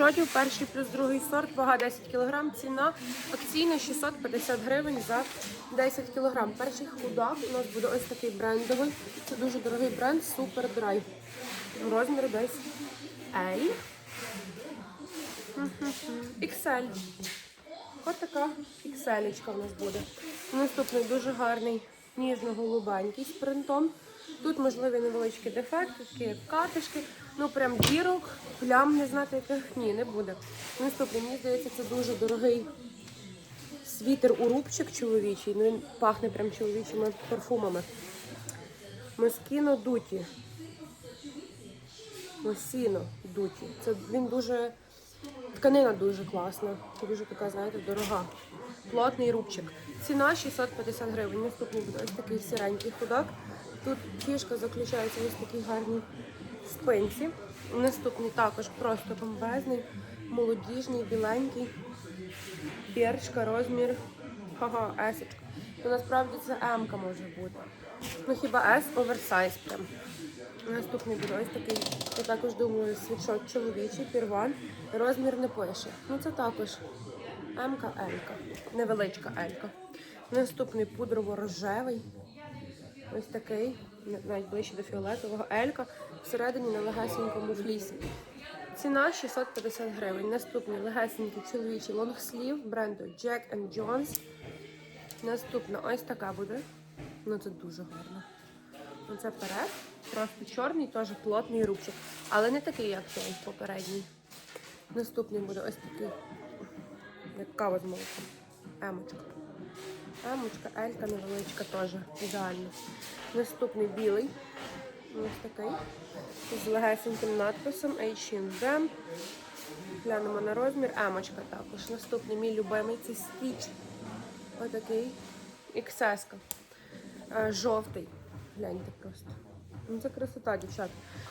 світшотів, перший плюс другий сорт, вага 10 кг, ціна акційна 650 гривень за 10 кг. Перший худак у нас буде ось такий брендовий. Це дуже дорогий бренд Super Dry. Розмір десь L. XL. Ось така XL у нас буде. Наступний дуже гарний ніжно-голубенький з принтом. Тут можливі невеличкі дефекти, такі як катишки. Ну прям дірок, плям не знати яких ні, не буде. Наступний, мені здається, це дуже дорогий світер у рубчик чоловічий. Ну він пахне прям чоловічими парфумами. Москіно дуті. Мосіно дуті. Це він дуже. Тканина дуже класна, дуже така, знаєте, дорога. Плотний рубчик. Ціна 650 гривень. Наступний буде ось такий сіренький худак. Тут фішка заключається ось такій гарній спинці. Наступний також просто бомбезний, молодіжний, біленький. Перчка, розмір. Ага, есочка. Ну, насправді це М може бути. Ну хіба С оверсайз прям. Наступний ось такий, я також думаю, світшот чоловічий, пірван. Розмір не пише. Ну це також М-ка, L-ка. Невеличка L-ка. Наступний пудрово-рожевий. Ось такий, навіть ближче до фіолетового L-ка. Всередині на легесенькому флісі. Ціна 650 гривень. Наступний легесенький чоловічий лонгслів бренду Jack Jones. Наступна ось така буде. Ну це дуже гарно. Оце перед. Просто чорний, теж плотний рубчик. Але не такий, як той попередній. Наступний буде ось такий, як кава з молоком. Емочка. Емочка, Елька невеличка теж. Ідеально. Наступний білий. Ось такий. З легесеньким надписом H&M. Глянемо на розмір. Емочка також. Наступний мій любимий це стіч. Отакий. XS. Е, Жовтий. Гляньте просто. Ну, це красота, дівчат.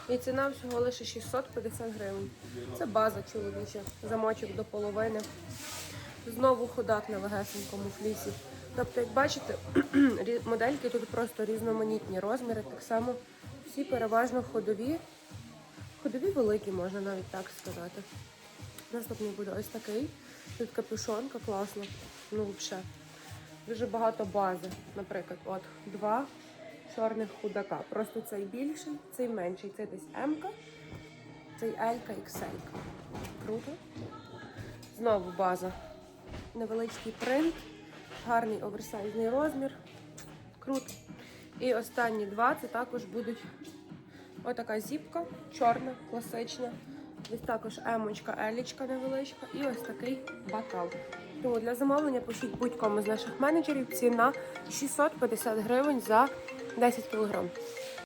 І ціна всього лише 650 гривень. Це база чоловіча, замочок до половини. Знову ходак на легесенькому флісі. Тобто, як бачите, модельки тут просто різноманітні розміри, так само всі переважно ходові. Ходові великі, можна навіть так сказати. Наступний буде ось такий. Тут капюшонка класна. Ну, взагалі. Дуже багато бази. Наприклад, от два чорних худака. Просто цей більший, цей менший. Це десь М-ка, цей L, XL. Круто. Знову база. Невеличкий принт, гарний оверсайзний розмір. Круто. І останні два це також будуть отака зіпка, чорна, класична. Ось також емочка, елічка невеличка і ось такий бакал. Тому для замовлення пишіть будь-кому з наших менеджерів ціна 650 гривень за 10 кг.